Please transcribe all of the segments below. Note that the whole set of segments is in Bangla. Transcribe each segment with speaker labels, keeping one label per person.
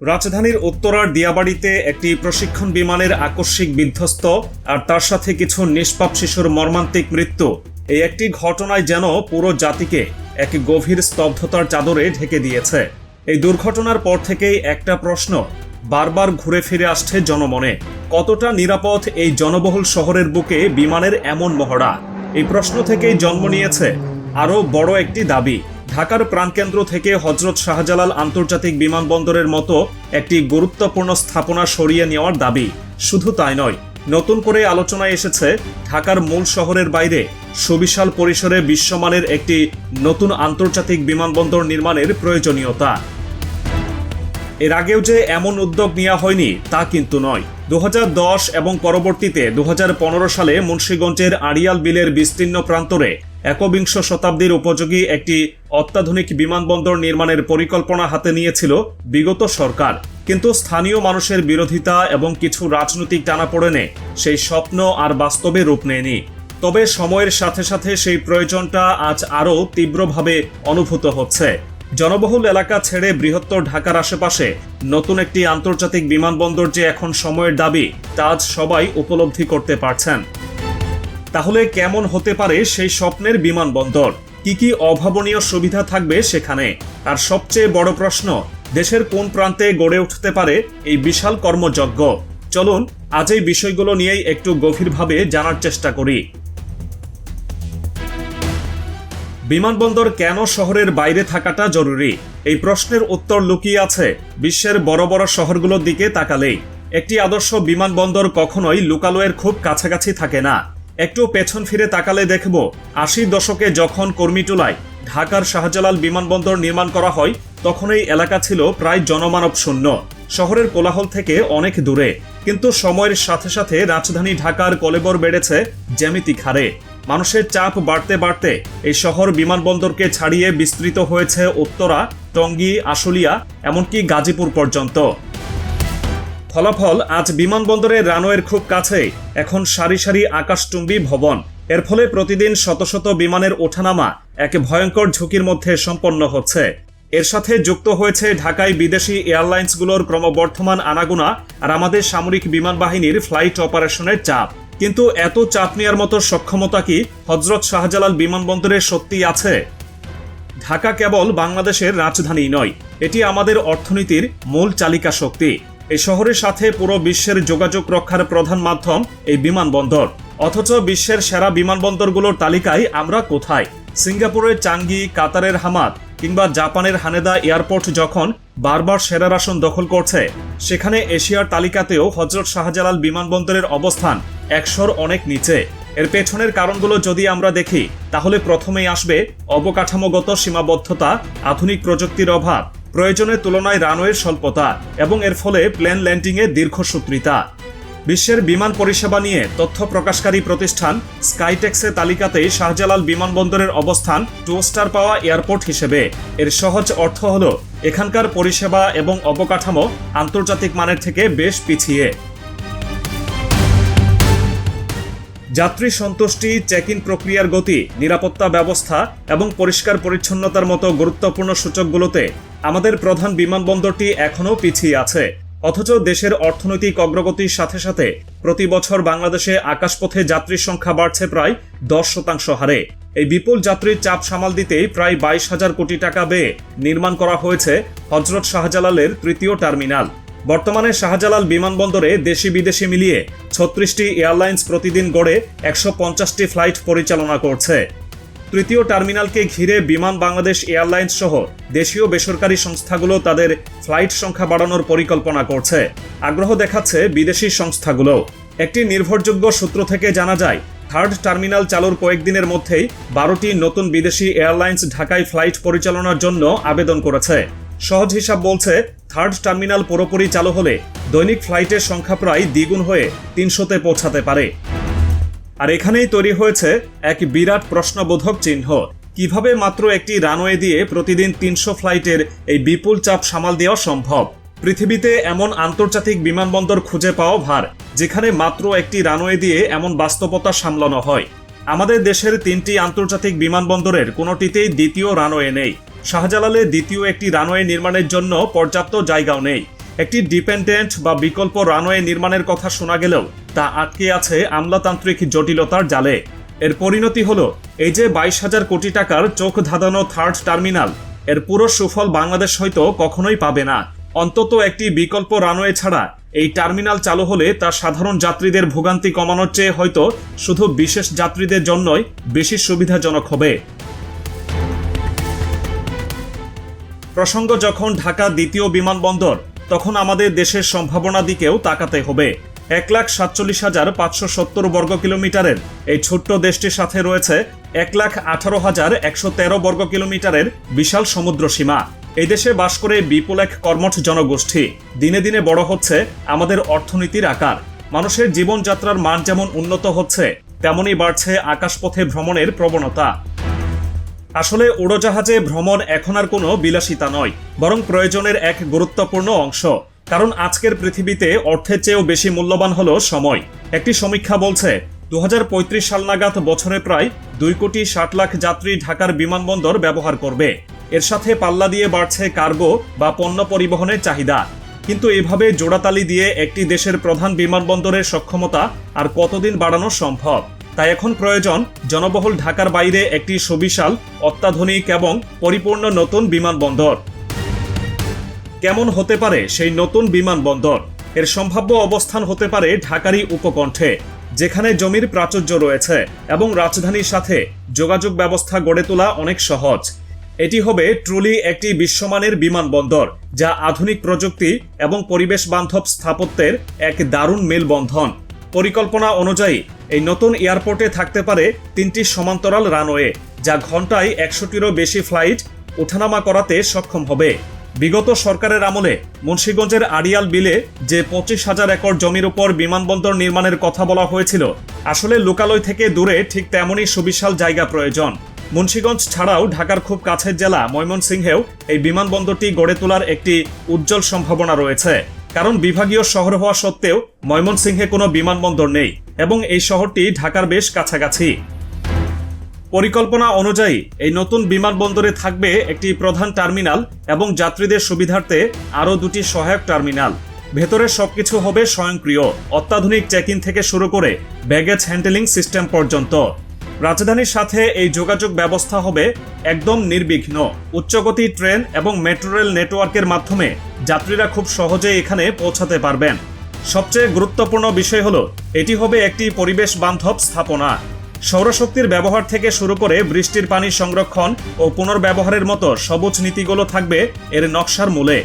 Speaker 1: রাজধানীর উত্তরার দিয়াবাড়িতে একটি প্রশিক্ষণ বিমানের আকস্মিক বিধ্বস্ত আর তার সাথে কিছু নিষ্পাপ শিশুর মর্মান্তিক মৃত্যু। এই একটি ঘটনায় যেন পুরো জাতিকে এক গভীর স্তব্ধতার চাদরে ঢেকে দিয়েছে। এই দুর্ঘটনার পর থেকেই একটা প্রশ্ন বারবার ঘুরে ফিরে আসছে জনমনে। কতটা নিরাপদ এই জনবহুল শহরের বুকে বিমানের এমন মহড়া? এই প্রশ্ন থেকেই জন্ম নিয়েছে আরও বড় একটি দাবি। ঢাকার প্রাণকেন্দ্র থেকে হজরত শাহজালাল আন্তর্জাতিক বিমানবন্দরের মতো একটি গুরুত্বপূর্ণ স্থাপনা সরিয়ে নেওয়ার দাবি। শুধু তাই নয়, নতুন করে আলোচনায় এসেছে ঢাকার মূল শহরের বাইরে সুবিশাল পরিসরে বিশ্বমানের একটি নতুন আন্তর্জাতিক বিমানবন্দর নির্মাণের প্রয়োজনীয়তা। এর আগেও যে এমন উদ্যোগ নেওয়া হয়নি, তা কিন্তু নয়। দু এবং পরবর্তীতে দু হাজার পনেরো সালে মুন্সীগঞ্জের আড়িয়াল বিলের বিস্তীর্ণ প্রান্তরে একবিংশ শতাব্দীর উপযোগী একটি অত্যাধুনিক বিমানবন্দর নির্মাণের পরিকল্পনা হাতে নিয়েছিল বিগত সরকার। কিন্তু স্থানীয় মানুষের বিরোধিতা এবং কিছু রাজনৈতিক টানাপোড়েনে সেই স্বপ্ন আর বাস্তবে রূপ নেয়নি। তবে সময়ের সাথে সাথে সেই প্রয়োজনটা আজ আরও তীব্রভাবে অনুভূত হচ্ছে। জনবহুল এলাকা ছেড়ে বৃহত্তর ঢাকার আশেপাশে নতুন একটি আন্তর্জাতিক বিমানবন্দর যে এখন সময়ের দাবি, তা আজ সবাই উপলব্ধি করতে পারছেন। তাহলে কেমন হতে পারে সেই স্বপ্নের বিমানবন্দর? কি কি অভাবনীয় সুবিধা থাকবে সেখানে? আর সবচেয়ে বড় প্রশ্ন, দেশের কোন প্রান্তে গড়ে উঠতে পারে এই বিশাল কর্মযজ্ঞ? চলুন, আজ এই বিষয়গুলো নিয়েই একটু গভীরভাবে জানার চেষ্টা করি। বিমানবন্দর কেন শহরের বাইরে থাকাটা জরুরি? এই প্রশ্নের উত্তর লুকিয়ে আছে বিশ্বের বড় বড় শহরগুলোর দিকে তাকালেই। একটি আদর্শ বিমানবন্দর কখনোই লোকালয়ের খুব কাছাকাছি থাকে না। একটু পেছন ফিরে তাকালে দেখব, আশির দশকে যখন কর্মীটুলায় ঢাকার শাহজালাল বিমানবন্দর নির্মাণ করা হয় তখন এই এলাকা ছিল প্রায় জনমানব শূন্য। শহরের কোলাহল থেকে অনেক দূরে। কিন্তু সময়ের সাথে সাথে রাজধানী ঢাকার কলেবর বেড়েছে জ্যামিতিক হারে মানুষের চাপ বাড়তে বাড়তে এই শহর বিমানবন্দরকে ছাড়িয়ে বিস্তৃত হয়েছে উত্তরা, টঙ্গী, আশুলিয়া, এমনকি গাজীপুর পর্যন্ত। ফলাফল আজ বিমানবন্দরের রানওয়ের খুব কাছে এখন সারি সারি আকাশটুম্বী ভবন। এর ফলে প্রতিদিন শত শত বিমানের ওঠানামা এক ভয়ঙ্কর ঝুঁকির মধ্যে সম্পন্ন হচ্ছে। এর সাথে যুক্ত হয়েছে ঢাকায় বিদেশি এয়ারলাইন্সগুলোর ক্রমবর্ধমান আনাগুনা আর আমাদের সামরিক বিমান বাহিনীর ফ্লাইট অপারেশনের চাপ। কিন্তু এত চাপ নেওয়ার মতো সক্ষমতা কি হজরত শাহজালাল বিমানবন্দরে সত্যিই আছে? ঢাকা কেবল বাংলাদেশের রাজধানী নয়, এটি আমাদের অর্থনীতির মূল চালিকা শক্তি। এই শহরের সাথে পুরো বিশ্বের যোগাযোগ রক্ষার প্রধান মাধ্যম এই বিমানবন্দর। অথচ বিশ্বের সেরা বিমানবন্দরগুলোর তালিকায় আমরা কোথায়? সিঙ্গাপুরের চাঙ্গি, কাতারের হামাদ কিংবা জাপানের হানেদা এয়ারপোর্ট যখন বারবার সেরার আসন দখল করছে, সেখানে এশিয়ার তালিকাতেও হজরত শাহজালাল বিমানবন্দরের অবস্থান একশোর অনেক নিচে। এর পেছনের কারণগুলো যদি আমরা দেখি, তাহলে প্রথমেই আসবে অবকাঠামোগত সীমাবদ্ধতা, আধুনিক প্রযুক্তির অভাব প্রয়োজনের তুলনায় রানওয়ের স্বল্পতা এবং এর ফলে প্লেন ল্যান্ডিংয়ে দীর্ঘসূত্রিতা বিশ্বের বিমান পরিষেবা নিয়ে তথ্য প্রকাশকারী প্রতিষ্ঠান স্কাইটেক্সের তালিকাতে শাহজালাল বিমানবন্দরের অবস্থান টু স্টার পাওয়া এয়ারপোর্ট হিসেবে। এর সহজ অর্থ হল, এখানকার পরিষেবা এবং অবকাঠামো আন্তর্জাতিক মানের থেকে বেশ পিছিয়ে। যাত্রী সন্তুষ্টি চেক ইন প্রক্রিয়ার গতি, নিরাপত্তা ব্যবস্থা এবং পরিষ্কার পরিচ্ছন্নতার মতো গুরুত্বপূর্ণ সূচকগুলোতে আমাদের প্রধান বিমানবন্দরটি এখনও পিছিয়ে আছে। অথচ দেশের অর্থনৈতিক অগ্রগতির সাথে সাথে প্রতি বছর বাংলাদেশে আকাশপথে যাত্রীর সংখ্যা বাড়ছে প্রায় দশ শতাংশ হারে। এই বিপুল যাত্রীর চাপ সামাল দিতেই প্রায় বাইশ হাজার কোটি টাকা ব্যয়ে নির্মাণ করা হয়েছে হজরত শাহজালালের তৃতীয় টার্মিনাল। বর্তমানে শাহজালাল বিমানবন্দরে দেশি বিদেশি মিলিয়ে ছত্রিশটি এয়ারলাইন্স প্রতিদিন গড়ে একশো পঞ্চাশটি ফ্লাইট পরিচালনা করছে। তৃতীয় টার্মিনালকে ঘিরে বিমান বাংলাদেশ এয়ারলাইন্স সহ দেশীয় বেসরকারি সংস্থাগুলো তাদের ফ্লাইট সংখ্যা বাড়ানোর পরিকল্পনা করছে। আগ্রহ দেখাচ্ছে বিদেশি সংস্থাগুলো। একটি নির্ভরযোগ্য সূত্র থেকে জানা যায়, থার্ড টার্মিনাল চালুর কয়েকদিনের মধ্যেই বারোটি নতুন বিদেশি এয়ারলাইন্স ঢাকায় ফ্লাইট পরিচালনার জন্য আবেদন করেছে। সহজ হিসাব বলছে, থার্ড টার্মিনাল পুরোপুরি চালু হলে দৈনিক ফ্লাইটের সংখ্যা প্রায় দ্বিগুণ হয়ে তিনশোতে পৌঁছাতে পারে। আর এখানেই তৈরি হয়েছে এক বিরাট প্রশ্নবোধক চিহ্ন। কীভাবে মাত্র একটি রানওয়ে দিয়ে প্রতিদিন তিনশো ফ্লাইটের এই বিপুল চাপ সামাল দেওয়া সম্ভব? পৃথিবীতে এমন আন্তর্জাতিক বিমানবন্দর খুঁজে পাওয়া ভার, যেখানে মাত্র একটি রানওয়ে দিয়ে এমন বাস্তবতা সামলানো হয়। আমাদের দেশের তিনটি আন্তর্জাতিক বিমানবন্দরের কোনোটিতেই দ্বিতীয় রানওয়ে নেই। শাহজালালে দ্বিতীয় একটি রানওয়ে নির্মাণের জন্য পর্যাপ্ত জায়গাও নেই। একটি ডিপেন্ডেন্ট বা বিকল্প রানওয়ে নির্মাণের কথা শোনা গেলেও তা আটকে আছে আমলাতান্ত্রিক জটিলতার জালে। এর পরিণতি হলো, এই যে বাইশ হাজার কোটি টাকার চোখ ধাঁধানো থার্ড টার্মিনাল, এর পুরো সুফল বাংলাদেশ হয়তো কখনোই পাবে না। অন্তত একটি বিকল্প রানওয়ে ছাড়া এই টার্মিনাল চালু হলে তা সাধারণ যাত্রীদের ভোগান্তি কমানোর চেয়ে হয়তো শুধু বিশেষ যাত্রীদের জন্যই বেশি সুবিধাজনক হবে। প্রসঙ্গ যখন ঢাকা দ্বিতীয় বিমানবন্দর, তখন আমাদের দেশের সম্ভাবনা দিকেও তাকাতে হবে। এক লাখ সাতচল্লিশ হাজার পাঁচশো সত্তর বর্গ কিলোমিটারের এই ছোট্ট দেশটির সাথে রয়েছে এক লাখ আঠারো হাজার একশো তেরো বর্গ কিলোমিটারের বিশাল সমুদ্র সীমা। এই দেশে বাস করে বিপুল এক কর্মঠ জনগোষ্ঠী। দিনে দিনে বড় হচ্ছে আমাদের অর্থনীতির আকার। মানুষের জীবনযাত্রার মান যেমন উন্নত হচ্ছে, তেমনই বাড়ছে আকাশপথে ভ্রমণের প্রবণতা। আসলে উড়োজাহাজে ভ্রমণ এখন আর কোনো বিলাসিতা নয়, বরং প্রয়োজনের এক গুরুত্বপূর্ণ অংশ। কারণ আজকের পৃথিবীতে অর্থের চেয়েও বেশি মূল্যবান হলো সময়। একটি সমীক্ষা বলছে দু হাজার পঁয়ত্রিশ সাল নাগাদ বছরে প্রায় দুই কোটি ষাট লাখ যাত্রী ঢাকার বিমানবন্দর ব্যবহার করবে। এর সাথে পাল্লা দিয়ে বাড়ছে কার্গো বা পণ্য পরিবহনের চাহিদা। কিন্তু এভাবে জোড়াতালি দিয়ে একটি দেশের প্রধান বিমানবন্দরের সক্ষমতা আর কতদিন বাড়ানো সম্ভব? তাই এখন প্রয়োজন জনবহুল ঢাকার বাইরে একটি সুবিশাল, অত্যাধুনিক এবং পরিপূর্ণ নতুন বিমানবন্দর। কেমন হতে পারে সেই নতুন বিমানবন্দর? এর সম্ভাব্য অবস্থান হতে পারে ঢাকারই উপকণ্ঠে, যেখানে জমির প্রাচুর্য রয়েছে এবং রাজধানীর সাথে যোগাযোগ ব্যবস্থা গড়ে তোলা অনেক সহজ। এটি হবে ট্রুলি একটি বিশ্বমানের বিমানবন্দর, যা আধুনিক প্রযুক্তি এবং পরিবেশ বান্ধব স্থাপত্যের এক দারুণ মেলবন্ধন। পরিকল্পনা অনুযায়ী এই নতুন এয়ারপোর্টে থাকতে পারে তিনটি সমান্তরাল রানওয়ে, যা ঘন্টায় একশোটিরও বেশি ফ্লাইট ওঠানামা করাতে সক্ষম হবে। বিগত সরকারের আমলে মুন্সীগঞ্জের আড়িয়াল বিলে যে পঁচিশ হাজার একর জমির উপর বিমানবন্দর নির্মাণের কথা বলা হয়েছিল, আসলে লোকালয় থেকে দূরে ঠিক তেমনই সুবিশাল জায়গা প্রয়োজন। মুন্সীগঞ্জ ছাড়াও ঢাকার খুব কাছের জেলা ময়মনসিংহেও এই বিমানবন্দরটি গড়ে তোলার একটি উজ্জ্বল সম্ভাবনা রয়েছে। কারণ বিভাগীয় শহর হওয়া সত্ত্বেও ময়মনসিংহে কোনো বিমানবন্দর নেই এবং এই শহরটি ঢাকার বেশ কাছাকাছি। পরিকল্পনা অনুযায়ী এই নতুন বিমানবন্দরে থাকবে একটি প্রধান টার্মিনাল এবং যাত্রীদের সুবিধার্থে আরও দুটি সহায়ক টার্মিনাল। ভেতরে সবকিছু হবে স্বয়ংক্রিয়, অত্যাধুনিক চেক ইন থেকে শুরু করে ব্যাগেজ হ্যান্ডেলিং সিস্টেম পর্যন্ত। রাজধানীর সাথে এই যোগাযোগ ব্যবস্থা হবে একদম নির্বিঘ্ন। উচ্চগতি ট্রেন এবং মেট্রো রেল নেটওয়ার্কের মাধ্যমে যাত্রীরা খুব সহজে এখানে পৌঁছাতে পারবেন। সবচেয়ে গুরুত্বপূর্ণ বিষয় হল, এটি হবে একটি পরিবেশ বান্ধব স্থাপনা। সৌরশক্তির ব্যবহার থেকে শুরু করে বৃষ্টির পানি সংরক্ষণ ও পুনর্ব্যবহারের মতো সবুজ নীতিগুলো থাকবে এর নকশার মূলে।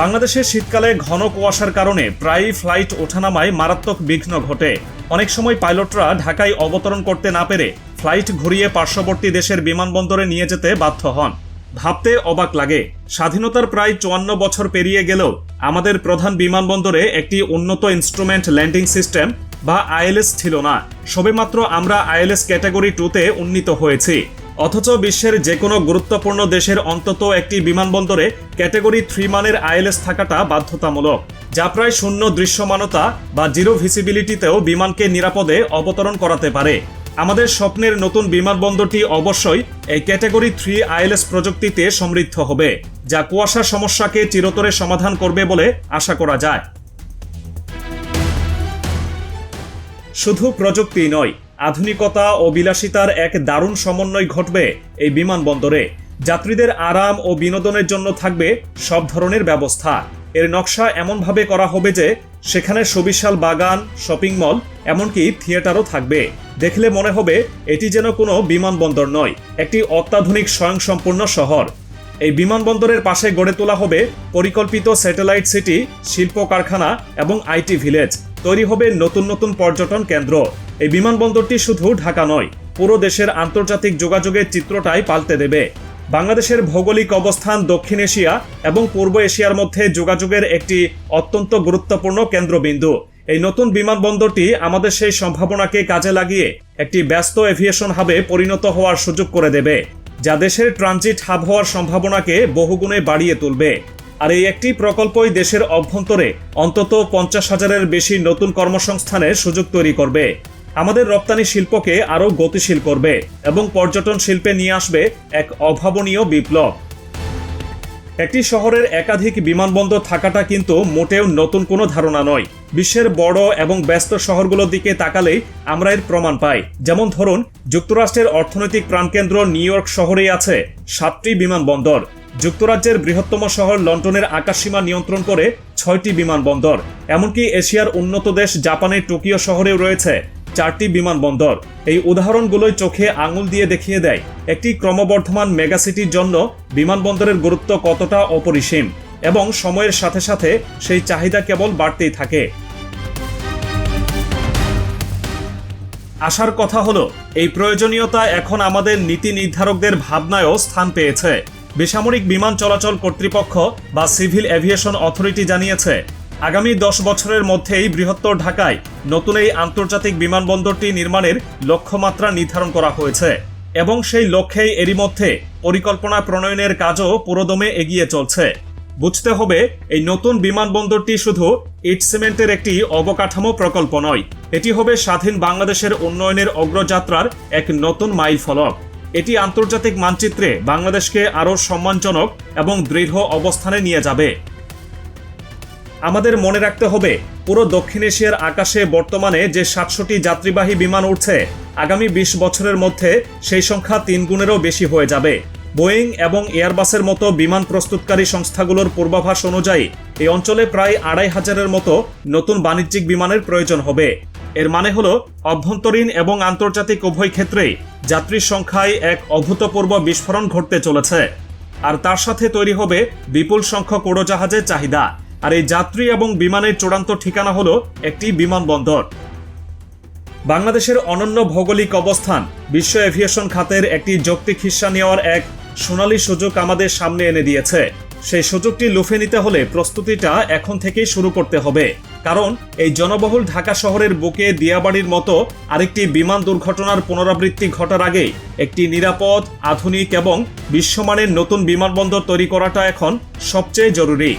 Speaker 1: বাংলাদেশের শীতকালে ঘন কুয়াশার কারণে প্রায়ই ফ্লাইট ওঠানামায় মারাত্মক বিঘ্ন ঘটে। অনেক সময় পাইলটরা ঢাকায় অবতরণ করতে না পেরে ফ্লাইট ঘুরিয়ে পার্শ্ববর্তী দেশের বিমানবন্দরে নিয়ে যেতে বাধ্য হন। ভাবতে অবাক লাগে। স্বাধীনতার প্রায় চুয়ান্ন বছর পেরিয়ে গেলেও আমাদের প্রধান বিমানবন্দরে একটি উন্নত ইনস্ট্রুমেন্ট ল্যান্ডিং সিস্টেম বা আইএলএস ছিল না। সবেমাত্র আমরা আইএলএস ক্যাটাগরি টুতে উন্নীত হয়েছি। অথচ বিশ্বের যে কোনো গুরুত্বপূর্ণ দেশের অন্তত একটি বিমানবন্দরে ক্যাটাগরি থ্রি মানের আইএলএস থাকাটা বাধ্যতামূলক। যা প্রায় শূন্য দৃশ্যমানতা বা জিরো ভিসিবিলিটিতেও বিমানকে নিরাপদে অবতরণ করাতে পারে। আমাদের স্বপ্নের নতুন বিমানবন্দরটি অবশ্যই এই ক্যাটাগরি থ্রি আইএলএস প্রযুক্তিতে সমৃদ্ধ হবে, যা কুয়াশার সমস্যাকে চিরতরে সমাধান করবে বলে আশা করা যায়। শুধু প্রযুক্তি নয়, আধুনিকতা ও বিলাসিতার এক দারুণ সমন্বয় ঘটবে এই বিমানবন্দরে। যাত্রীদের আরাম ও বিনোদনের জন্য থাকবে সব ধরনের ব্যবস্থা। এর নকশা এমনভাবে করা হবে যে সেখানে সুবিশাল বাগান, শপিং মল, এমনকি থিয়েটারও থাকবে। দেখলে মনে হবে এটি যেন কোনো বিমানবন্দর নয়, একটি অত্যাধুনিক স্বয়ংসম্পূর্ণ শহর। এই বিমানবন্দরের পাশে গড়ে তোলা হবে পরিকল্পিত স্যাটেলাইট সিটি, শিল্প কারখানা এবং আইটি ভিলেজ। তৈরি হবে নতুন নতুন পর্যটন কেন্দ্র। এই বিমানবন্দরটি শুধু ঢাকা নয়, পুরো দেশের আন্তর্জাতিক যোগাযোগের চিত্রটাই পাল্টে দেবে। বাংলাদেশের ভৌগোলিক অবস্থান দক্ষিণ এশিয়া এবং পূর্ব এশিয়ার মধ্যে যোগাযোগের একটি অত্যন্ত গুরুত্বপূর্ণ কেন্দ্রবিন্দু। এই নতুন বিমানবন্দরটি আমাদের সেই সম্ভাবনাকে কাজে লাগিয়ে একটি ব্যস্ত এভিয়েশন হাবে পরিণত হওয়ার সুযোগ করে দেবে, যা দেশের ট্রানজিট হাব হওয়ার সম্ভাবনাকে বহুগুণে বাড়িয়ে তুলবে। আর এই একটি প্রকল্পই দেশের অভ্যন্তরে অন্তত পঞ্চাশ হাজারের বেশি নতুন কর্মসংস্থানের সুযোগ তৈরি করবে। আমাদের রপ্তানি শিল্পকে আরও গতিশীল করবে এবং পর্যটন শিল্পে নিয়ে আসবে এক অভাবনীয় বিপ্লব। একটি শহরের একাধিক বিমানবন্দর থাকাটা কিন্তু মোটেও নতুন কোনো ধারণা নয়। বিশ্বের বড় এবং ব্যস্ত শহরগুলোর দিকে তাকালেই আমরা এর প্রমাণ পাই। যেমন ধরুন, যুক্তরাষ্ট্রের অর্থনৈতিক প্রাণকেন্দ্র নিউ ইয়র্ক শহরেই আছে সাতটি বিমানবন্দর। যুক্তরাজ্যের বৃহত্তম শহর লন্ডনের আকাশসীমা নিয়ন্ত্রণ করে ছয়টি বিমানবন্দর। এমনকি এশিয়ার উন্নত দেশ জাপানের টোকিও শহরেও রয়েছে। চারটি বিমানবন্দর। এই উদাহরণগুলোই চোখে আঙুল দিয়ে দেখিয়ে দেয় একটি ক্রমবর্ধমান মেগাসিটির জন্য বিমানবন্দরের গুরুত্ব কতটা অপরিসীম এবং সময়ের সাথে সাথে সেই চাহিদা কেবল বাড়তেই থাকে। আসার কথা হলো, এই প্রয়োজনীয়তা এখন আমাদের নীতি নির্ধারকদের ভাবনায়ও স্থান পেয়েছে। বেসামরিক বিমান চলাচল কর্তৃপক্ষ বা সিভিল এভিয়েশন অথরিটি জানিয়েছে আগামী দশ বছরের মধ্যেই বৃহত্তর ঢাকায় নতুন এই আন্তর্জাতিক বিমানবন্দরটি নির্মাণের লক্ষ্যমাত্রা নির্ধারণ করা হয়েছে এবং সেই লক্ষ্যেই এরই মধ্যে পরিকল্পনা প্রণয়নের কাজও পুরোদমে এগিয়ে চলছে। বুঝতে হবে, এই নতুন বিমানবন্দরটি শুধু ইট সিমেন্টের একটি অবকাঠামো প্রকল্প নয়, এটি হবে স্বাধীন বাংলাদেশের উন্নয়নের অগ্রযাত্রার এক নতুন মাইল ফলক। এটি আন্তর্জাতিক মানচিত্রে বাংলাদেশকে আরও সম্মানজনক এবং দৃঢ় অবস্থানে নিয়ে যাবে। আমাদের মনে রাখতে হবে, পুরো দক্ষিণ এশিয়ার আকাশে বর্তমানে যে সাতশোটি যাত্রীবাহী বিমান উঠছে আগামী বিশ বছরের মধ্যে সেই সংখ্যা তিন গুণেরও বেশি হয়ে যাবে। বোয়িং এবং এয়ারবাসের মতো বিমান প্রস্তুতকারী সংস্থাগুলোর পূর্বাভাস অনুযায়ী, এই অঞ্চলে প্রায় আড়াই হাজারের মতো নতুন বাণিজ্যিক বিমানের প্রয়োজন হবে। এর মানে হল, অভ্যন্তরীণ এবং আন্তর্জাতিক উভয় ক্ষেত্রেই যাত্রীর সংখ্যায় এক অভূতপূর্ব বিস্ফোরণ ঘটতে চলেছে। আর তার সাথে তৈরি হবে বিপুল সংখ্যক উড়োজাহাজের চাহিদা। আর এই যাত্রী এবং বিমানের চূড়ান্ত ঠিকানা হলো একটি বিমানবন্দর। বাংলাদেশের অনন্য ভৌগোলিক অবস্থান, বিশ্ব এভিয়েশন খাতের একটি যৌক্তিক হিস্সা নেওয়ার এক সোনালী সুযোগ আমাদের সামনে এনে দিয়েছে। সেই সুযোগটি লুফে নিতে হলে প্রস্তুতিটা এখন থেকেই শুরু করতে হবে। কারণ এই জনবহুল ঢাকা শহরের বুকে দিয়াবাড়ির মতো আরেকটি বিমান দুর্ঘটনার পুনরাবৃত্তি ঘটার আগেই একটি নিরাপদ, আধুনিক এবং বিশ্বমানের নতুন বিমানবন্দর তৈরি করাটা এখন সবচেয়ে জরুরি।